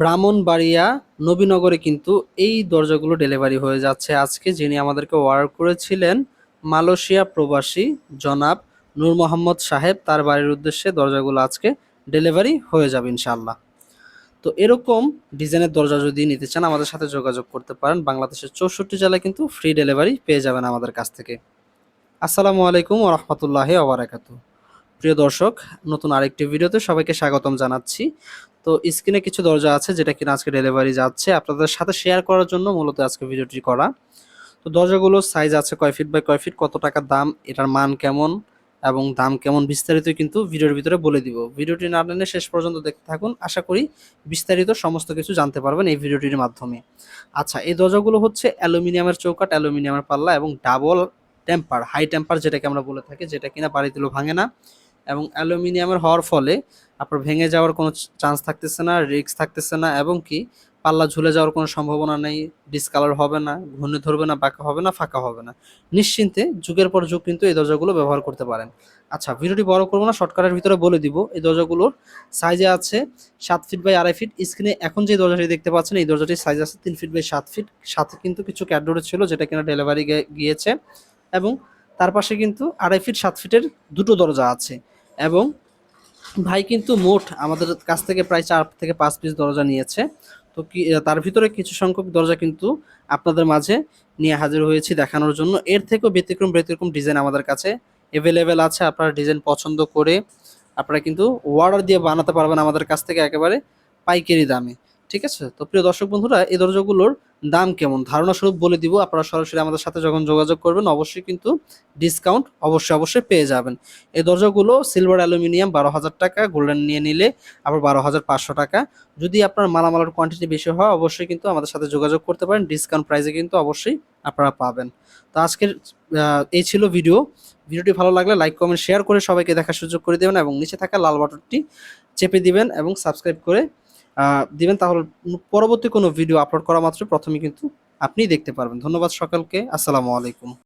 ব্রাহ্মণবাড়িয়া নবীনগরে কিন্তু এই দরজাগুলো ডেলিভারি হয়ে যাচ্ছে আজকে, যিনি আমাদেরকে অর্ডার করেছিলেন। মালয়েশিয়া প্রবাসী জনাব নূর মোহাম্মদ সাহেব, তার বাড়ির উদ্দেশ্যে দরজাগুলো আজকে ডেলিভারি হয়ে যাবে ইনশাল্লাহ তো এরকম ডিজাইনের দরজা যদি নিতে চান, আমাদের সাথে যোগাযোগ করতে পারেন। বাংলাদেশের চৌষট্টি জেলায় কিন্তু ফ্রি ডেলিভারি পেয়ে যাবেন আমাদের কাছ থেকে। আসসালামু আলাইকুম রহমতুল্লাহ ওবরাকাতু প্রিয় দর্শক, নতুন আরেকটি ভিডিওতে সবাইকে স্বাগতম জানাচ্ছি। তো স্ক্রিনে কিছু দরজা আছে যেটা কিনা আজকে ডেলিভারি যাচ্ছে। আপনাদের সাথে শেয়ার করার জন্য মূলত আজকে ভিডিওটি করা। তো দরজাগুলোর সাইজ আছে কয় ফিট বাই কয় ফিট কত টাকা দাম, এটার মান কেমন এবং দাম কেমন বিস্তারিত কিন্তু ভিডিওর ভিতরে বলে দিব। ভিডিওটি না টেনে শেষ পর্যন্ত দেখতে থাকুন। আশা করি বিস্তারিত সমস্ত কিছু জানতে পারবেন এই ভিডিওটির মাধ্যমে। আচ্ছা এই দরজাগুলো হচ্ছে অ্যালুমিনিয়ামের চৌকাট অ্যালুমিনিয়ামের পাল্লা এবং ডাবল টেম্পার হাই টেম্পার যেটাকে আমরা বলে থাকি, যেটা কিনা বাড়ি দিলেও ভাঙে না। এবং অ্যালুমিনিয়ামের হওয়ার ফলে আপনার ভেঙে যাওয়ার কোনো চান্স থাকতেছে না রিস্ক থাকতেছে না এবং কি পাল্লা ঝুলে যাওয়ার কোনো সম্ভাবনা নেই ডিসকালার হবে না, ঘূর্ণি ধরবে না, বাঁকা হবে না, ফাঁকা হবে না। নিশ্চিন্তে যুগের পর যুগ কিন্তু এই দরজাগুলো ব্যবহার করতে পারেন। আচ্ছা ভিডিওটি বড় করব না শর্টকাটের ভিতরে বলে দিব, এই দরজাগুলোর সাইজে আছে সাত ফিট বাই আড়াই ফিট স্ক্রিনে এখন যে দরজাটি দেখতে পাচ্ছেন, এই দরজাটির সাইজ আছে তিন ফিট বাই সাত ফিট সাথে কিন্তু কিছু ক্যাডোরে ছিল, যেটা কিনা ডেলিভারি গিয়েছে। এবং তার পাশে কিন্তু আড়াই ফিট সাত ফিটের দুটো দরজা আছে। এবং ভাই কিন্তু মোট আমাদের কাছ থেকে প্রায় চার থেকে পাঁচ পিস দরজা নিয়েছে। তো কি তার ভিতরে কিছু সংখ্যক দরজা কিন্তু আপনাদের মাঝে নিয়ে হাজির হয়েছি দেখানোর জন্য। এর থেকেও ব্যতিক্রম ব্যতিক্রম ডিজাইন আমাদের কাছে অ্যাভেলেবেল আছে। আপনারা ডিজাইন পছন্দ করে আপনারা কিন্তু অর্ডার দিয়ে বানাতে পারবেন আমাদের কাছ থেকে একেবারে পাইকারি দামে। ঠিক আছে? তো প্রিয় দর্শক বন্ধুরা, এই দরজাগুলোর দাম কেমন? ধারণা স্বরূপ বলে দিব, আপনারা সরাসরি আমাদের সাথে যখন যোগাযোগ করবেন, অবশ্যই কিন্তু ডিসকাউন্ট অবশ্যই অবশ্যই পেয়ে যাবেন। এই দরজাগুলো সিলভার অ্যালুমিনিয়াম বারো হাজার টাকা গোল্ডেন নিয়ে নিলে আবার বারো হাজার পাঁচশো টাকা। যদি আপনার মালামালের কোয়ান্টিটি বেশি হয়, অবশ্যই কিন্তু আমাদের সাথে যোগাযোগ করতে পারেন। ডিসকাউন্ট প্রাইসে কিন্তু অবশ্যই আপনারা পাবেন। তো আজকের এই ছিল ভিডিও ভিডিওটি ভালো লাগলে লাইক কমেন্ট শেয়ার করে সবাইকে দেখার সুযোগ করে দেবেন এবং নিচে থাকা লাল বাটনটি চেপে দিবেন এবং সাবস্ক্রাইব করে দিবেন, তাহলে পরবর্তী কোনো ভিডিও আপলোড করা মাত্র প্রথমে কিন্তু আপনি দেখতে পারবেন। ধন্যবাদ সকলকে। আসসালামু আলাইকুম।